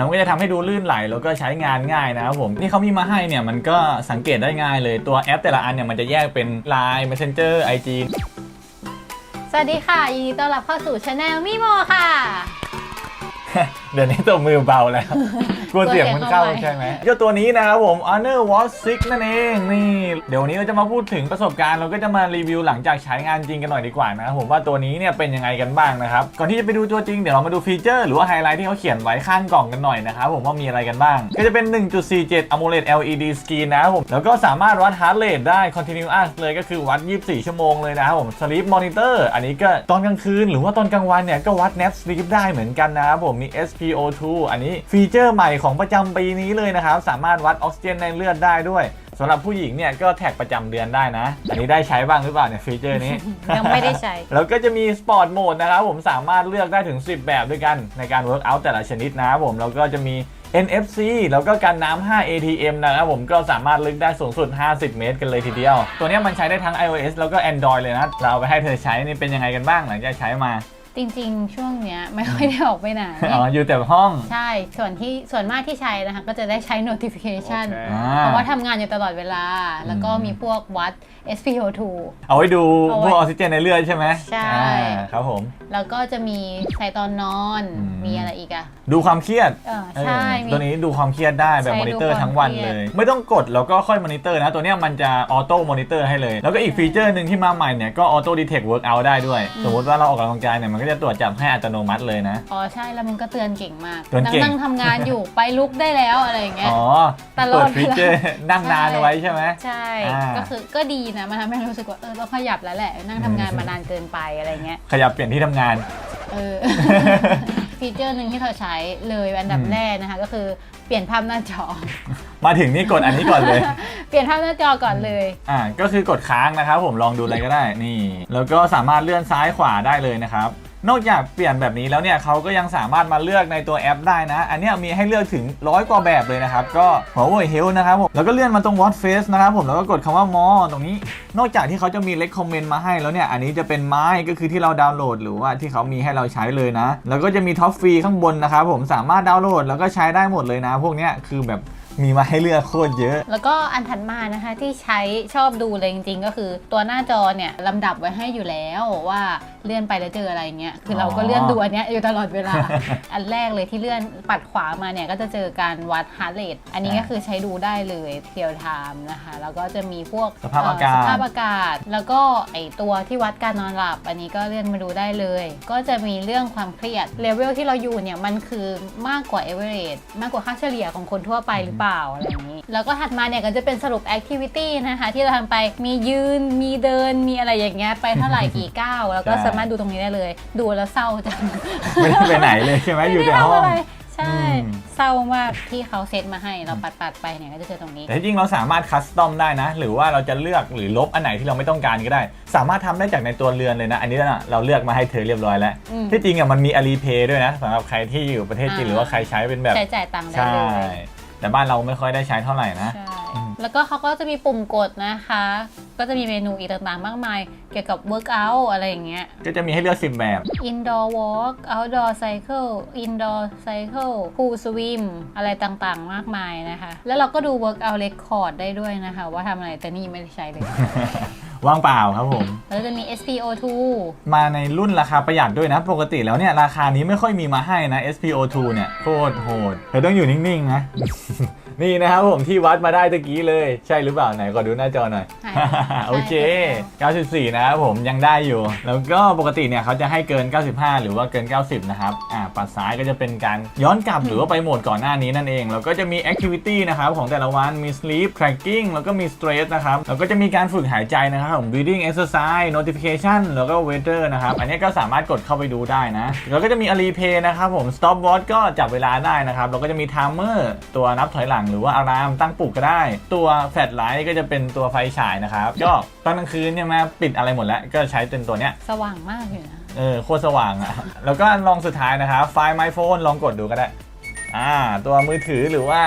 แล้วมันก็จะทำให้ดูลื่นไหลแล้วก็ใช้งานง่ายนะครับผมนี่เขามีมาให้เนี่ยมันก็สังเกตได้ง่ายเลยตัวแอปแต่ละอันเนี่ยมันจะแยกเป็น Line Messenger IG สวัสดีค่ะยินดีต้อนรับเข้าสู่ช anel มิโมค่ะ เดี๋ยวนี้ตัวมือเบาแล้ว กลัวเสียงมันเข้าใช่ไหมเจ้าตัวนี้นะครับผม Honor Watch 6 นั่นเอง นี่ เดี๋ยววันนี้เราจะมาพูดถึงประสบการณ์ เราก็จะมารีวิวหลังจากใช้งานจริงกันหน่อยดีกว่านะครับผมว่าตัวนี้เนี่ยเป็นยังไงกันบ้างนะครับ ก่อนที่จะไปดูตัวจริง เดี๋ยวเรามาดูฟีเจอร์หรือว่าไฮไลท์ที่เขาเขียนไว้ข้างกล่องกันหน่อยนะครับผมว่ามีอะไรกันบ้าง ก็จะเป็น 1.47 AMOLED LED screen นะครับผม แล้วก็สามารถวัด heart rate ได้ continuous เลยก็คือวัด 24 ชั่วโมงเลยนะครับผม sleep monitor อันนี้ก็ตอนกลางคืนหรือว่าตอนกลางวันเนี่ยก็วัด nap sleep ได้เหมือนกันนะครับผมมี SpO2 อันนี้ฟีเจอร์ใหม่ของประจำปีนี้เลยนะครับ สามารถวัดออกซิเจนในเลือดได้ด้วยสำหรับผู้หญิงเนี่ยก็แท็กประจำเดือนได้นะ อันนี้ได้ใช้บ้างหรือเปล่าเนี่ยฟีเจอร์นี้ ยังไม่ได้ใช้ แล้วก็จะมีสปอร์ตโหมดนะครับผมสามารถเลือกได้ถึง 10 แบบด้วยกันในการเวิร์กอัลแต่ละชนิดนะครับผมแล้วก็จะมี NFC แล้วก็การน้ำ 5 ATM นะครับผมก็สามารถลึกได้สูงสุด 50 เมตรกันเลยทีเดียว ตัวเนี้ยมันใช้ได้ทั้ง iOS แล้วก็ Android เลยนะ เราเอาไปให้เธอใช้นี่เป็นยังไงกันบ้างหลังจากใช้มา จริงๆ ช่วงเนี้ยไม่ค่อยได้ออกไปไหน อ๋ออยู่แต่ห้อง ใช่ ส่วนที่ส่วนมากที่ใช้นะคะ ก็จะได้ใช้ notification โอเคอ่เพราะว่าทำงานอยู่ตลอดเวลา แล้วก็มีพวกวัด SpO2 เอาไว้ดูเอาพไว้วกออกซิเจนในเลือดใช่ไหมใช่ อ่าครับผม แล้วก็จะมีใส่ตอนนอน อืม มีอะไรอีกอะดูความเครียดเออเออใช่มี ตัวนี้ดูความเครียดได้แบบใช้มอนิเตอร์ดูความทั้งวันเครีเลยด ไม่ต้องกดแล้วก็ค่อยมอนิเตอร์นะ ตัวเนี้ยมันจะออโต้มอนิเตอร์ให้เลย แล้วก็อีกฟีเจอร์หนึ่งที่มาใหม่เนี่ยก็ออโต้ดีเทคเวิร์กอัได้ด้วย สมมติว่าเราออกกำลังกายเนี่ยมันก็จะตรวจจับให้อัตโนมัติเลยนะ อ๋อใช่แล้วมันก็เตือนเก่งมากเตือนเก่ง นั่งๆทำงานอยู่ไปลุกได้แล้วอะไรอย่างเงี้ย อ๋อตลอดเปิดฟีเจอร์นั่งนานเอาไว้ใช่ไหม ใช่ อ่า ก็คือก็ดีนะมันทำให้รู้สึกว่าเออต้องขยับแล้วแหละ นั่งทำงานมานานเกินไปอะไรเงี้ยขยับเปลี่ยนที่ทำงาน เออ ฟีเจอร์หนึ่งที่เราใช้เลยอันดับอืม แรกนะคะ ก็คือเปลี่ยนภาพหน้าจอ มาถึงนี่กดอันนี้ก่อนเลย เปลี่ยนภาพหน้าจอก่อนเลย อ่าก็คือกดค้างนะครับผมลองดูอะไรก็ได้นี่ แล้วก็สามารถเลื่อนซ้ายขวาได้เลยนะครับ นอกจากเปลี่ยนแบบนี้แล้วเนี่ยเขาก็ยังสามารถมาเลือกในตัวแอปได้นะ อันนี้มีให้เลือกถึงร้อยกว่าแบบเลยนะครับ ก็หัวเว่ยเฮลนะครับผม แล้วก็เลื่อนมาตรง Watch Face นะครับผม แล้วก็กดคำว่า more ตรงนี้ นอกจากที่เขาจะมี recommend มาให้แล้วเนี่ย อันนี้จะเป็นไม้ก็คือที่เราดาวน์โหลด หรือว่าที่เขามีให้เราใช้เลยนะ แล้วก็จะมีท็อปฟรีข้างบนนะครับผม สามารถดาวน์โหลดแล้วก็ใช้ได้หมดเลยนะ พวกเนี้ยคือแบบ มีมาให้เลือกโคตรเยอะ แล้วก็อันถัดมานะคะที่ใช้ชอบดูเลยจริงๆ ก็คือตัวหน้าจอเนี่ยลำดับไว้ให้อยู่แล้วว่าเลื่อนไปแล้วเจออะไรเงี้ยคือเราก็อ๋อเลื่อนดูอันเนี้ยอยู่ตลอดเวลา อันแรกเลยที่เลื่อนปัดขวามาเนี่ยก็จะเจอการวัดฮาร์ดเรทอันนี้ก็คือใช้ดูได้เลยเทียวไทม์นะคะแล้วก็จะมีพวกสภาพอากาศเสภาพอากาศ แล้วก็ไอตัวที่วัดการนอนหลับ อันนี้ก็เลื่อนมาดูได้เลย ก็จะมีเรื่องความเครียดเลเวลที่เราอยู่เนี่ยมันคือมากกว่าเอเวอเรสมากกว่าค่าเฉลี่ยของคนทั่วไปหรือเปล่าอะไรอย่างนี้ แล้วก็ถัดมาเนี่ยก็จะเป็นสรุปแอคทิวิตี้นะคะ ที่เราทำไปมียืนมีเดินมีอะไรอย่างเงี้ยไปเท่าไหร่กี่ก้าวแล้วก็ใช่สามารถดูตรงนี้ได้เลย ดูแล้วเศร้าจังไม่ได้ไปไหนเลยใช่ไหมอยู่แต่ห้องไม่ได้ทำะไรใช่อืมเศร้ามากที่เขาเซตมาให้เราปัดปัดๆไปเนี่ยก็จะเจอตรงนี้ แต่ที่จริงเราสามารถคัสตอมได้นะ หรือว่าเราจะเลือกหรือลบอันไหนที่เราไม่ต้องการก็ได้ สามารถทำได้จากในตัวเรือนเลยนะ อันนี้นะเราเลือกมาให้เธอเรียบร้อยแล้วอืมที่จริงอะมันมีอาลีเพย์ด้วยนะสำหรับใครที่อยู่ประเทศจีนอ่าหรือว่าใครใช้เป็นแบบใช้จ่ายตังค์ได้ใช่เลย แต่บ้านเราไม่ค่อยได้ใช้เท่าไหร่นะ ใช่อืม แล้วก็เขาก็จะมีปุ่มกดนะคะ ก็จะมีเมนูอีกต่างๆ มากมาย เกี่ยวกับ workout อะไรอย่างเงี้ย ก็จะมีให้เลือกสิบแบบ indoor walk outdoor cycle indoor cycle pool swim อะไรต่างๆ มากมายนะคะ แล้วเราก็ดู workout record ได้ด้วยนะคะ ว่าทำอะไรแต่นี่ไม่ได้ใช้เลย ว่างเปล่าครับผม แล้วจะมี SPO2 มาในรุ่นราคาประหยัดด้วยนะ ปกติแล้วเนี่ยราคานี้ไม่ค่อยมีมาให้นะ SPO2 เนี่ยโคตรโหดเธอต้องอยู่นิ่งๆนะ นี่นะครับผมที่วัดมาได้ตะกี้เลย ใช่หรือเปล่าไหนขอดูหน้าจอหน่อย ใช่ โอเคใช่94 นะครับผมยังได้อยู่ แล้วก็ปกติเนี่ยเขาจะให้เกิน 95 หรือว่าเกิน 90 นะครับ อ่าปัดซ้ายก็จะเป็นการย้อนกลับหรือว่าไปโหมดก่อนหน้านี้นั่นเอง แล้วก็จะมี activity นะครับของแต่ละวัน มี sleep tracking แล้วก็มี stress นะครับ แล้วก็จะมีการฝึกหายใจนะครับผม breathing exercise notification แล้วก็ weather นะครับ อันนี้ก็สามารถกดเข้าไปดูได้นะ แล้วก็จะมี a l i p a y นะครับผม stop watch ก็จับเวลาได้นะครับแล้วก็จะมี timer ตัวนับถอยหลังหรือว่า alarm ตั้งปลุกก็ได้ ตัว flash light ก็จะเป็นตัวไฟฉายนะครับ ก็ตอนกลางคืนเนี่ยมาปิดอะไรหมดแล้ว ก็ใช้เป็นตัวเนี้ย สว่างมากอยู่นะ เออ โคตรสว่างอะแล้วก็ลองสุดท้ายนะครับไฟล์ My Phone ลองกดดูก็ได้ อ่า ตัวมือถือหรือว่า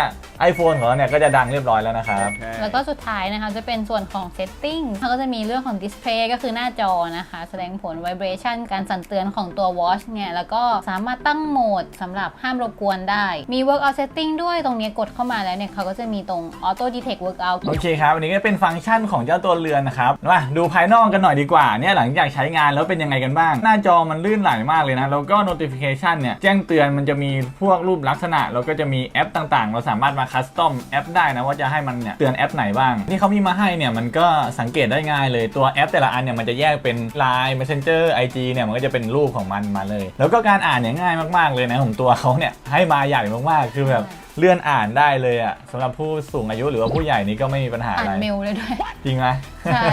iPhone ของเราเนี่ยก็จะดังเรียบร้อยแล้วนะครับ แล้วก็สุดท้ายนะคะจะเป็นส่วนของ setting มันก็จะมีเรื่องของ display ก็คือหน้าจอนะคะ แสดงผล vibration การสั่นเตือนของตัว watch เนี่ย แล้วก็สามารถตั้งโหมดสำหรับห้ามรบกวนได้ มี workout setting ด้วยตรงนี้กดเข้ามาแล้วเนี่ยเขาก็จะมีตรง auto detect workout โอเคครับ อันนี้ก็เป็นฟังก์ชันของเจ้าตัวเรือนนะครับ มาดูภายนอกกันหน่อยดีกว่า เนี่ยหลังจากใช้งานแล้วเป็นยังไงกันบ้าง หน้าจอมันลื่นไหลมากเลยนะ แล้วก็ notification เนี่ยแจ้งเตือนมันจะมีพวกรูปลักษณะ แล้วก็จะมีแอปต่างๆ เราสามารถมาคัสตอมแอปได้นะว่าจะให้มันเนี่ยเตือนแอปไหนบ้างที่เขามีมาให้เนี่ยมันก็สังเกตได้ง่ายเลยตัวแอปแต่ละอันเนี่ยมันจะแยกเป็น Line Messenger IG เนี่ยมันก็จะเป็นรูปของมันมาเลย แล้วก็การอ่านเนี่ยง่ายมากๆเลยนะของตัวเขาเนี่ยให้มาใหญ่มากๆคือแบบเลื่อนอ่านได้เลยอะสำหรับผู้สูงอายุหรือว่าผู้ใหญ่นี่ก็ไม่มีปัญหาอ่าอะนไรเมลเลยด้วย จริงไหมใช่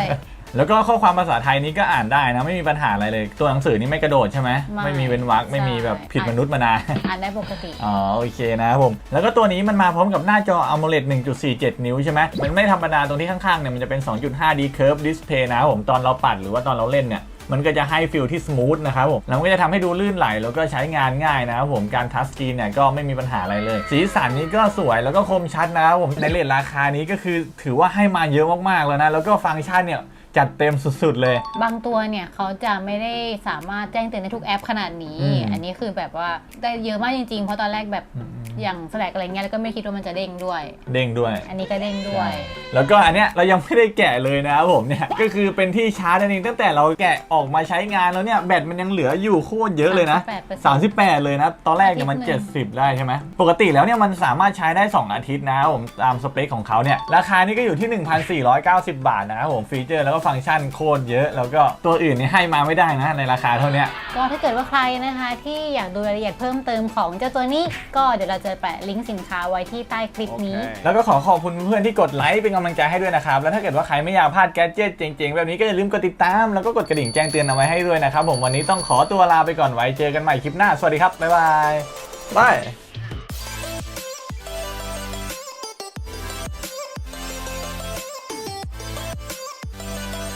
แล้วก็ข้อความภาษาไทยนี้ก็อ่านได้นะ ไม่มีปัญหาอะไรเลย ตัวหนังสือนี่ไม่กระโดดใช่ไหมไม่ไม่มีเว้นวรรคไม่มีแบบใช่ผิดมนุษย์มานานอ่านได้ปกติ อ๋อโอเคนะครับผม แล้วก็ตัวนี้มันมาพร้อมกับหน้าจอ AMOLED 1.47 นิ้วใช่ไหมมันไม่ธรรมดาตรงที่ข้างๆเนี่ยมันจะเป็น 2.5D Curve Display นะครับผมตอนเราปัดหรือว่าตอนเราเล่นเนี่ยมันก็จะให้ฟิลที่สมูทนะครับผม แล้วมันก็จะทำให้ดูลื่นไหล แล้วก็ใช้งานง่ายนะครับผม การทัชสกรีนเนี่ยก็ไม่มีปัญหาอะไรเลย สีสันนี้ก็สวยแล้วก็คมชัดนะครับผม ในเลทราคานี้ก็คือถือว่าให้มาเยอะมากๆแล้วนะ แล้วก็ฟังก์ชันเนี่ย จัดเต็มสุดๆเลย บางตัวเนี่ยเขาจะไม่ได้สามารถแจ้งเตือนในทุกแอปขนาดนี้ อืม อันนี้คือแบบว่าได้เยอะมากจริงๆ เพราะตอนแรกแบบ อ ย่างสแลกอะไรเงี้ยแล้วก็ไม่คิดว่ามันจะเด้งด้วย เด้งด้วย อันนี้ก็เด้งด้วย แล้วก็อันเนี้ยเรายังไม่ได้แกะเลยนะครับผมเนี่ยก็คือเป็นที่ชาร์จนั่นเองตั้งแต่เราแกะออกมาใช้งานแล้วเนี่ยแบตมันยังเหลืออยู่โคตรเยอะเลยนะ38% 38เลยนะ ตอนแรกเนี่ยมัน อาทิตย์หนึ่ง 70 ได้ใช่ไหมปกติแล้วเนี่ยมันสามารถใช้ได้ 2 อาทิตย์นะครับผมตามสเปคของเขาเนี่ยราคานี่ก็อยู่ที่ 1,490 บาทนะครับผมฟีเจอร์แล้วก็ฟังก์ชันโคตรเยอะ แล้วก็ตัวอื่นนี่ให้มาไม่ได้นะในราคาเท่าเนี้ย ก็ถ้าเกิดว่าใครนะคะ ที่อยากดูรายละเอียดเพิ่มเติมของเจ้าตัวนี้ก็เดี๋ยวเราจะแปะลิงก์สินค้าไว้ที่ใต้คลิปนี้ แล้วก็ขอขอบคุณเพื่อนๆที่กดไลค์เป็นกำลังใจให้ด้วยนะครับ แล้วถ้าเกิดว่าใครไม่อยากพลาดแกดเจิตเจ๋งๆ แบบนี้ก็อย่าลืมกดติดตาม แล้วก็กดกระดิ่งแจ้งเตือนเอาไว้ให้ด้วยนะครับผมวันนี้ต้องขอตัวลาไปก่อนไว้เจอกันใหม่คลิปหน้าสวัสดีครับบ๊ายบายบาย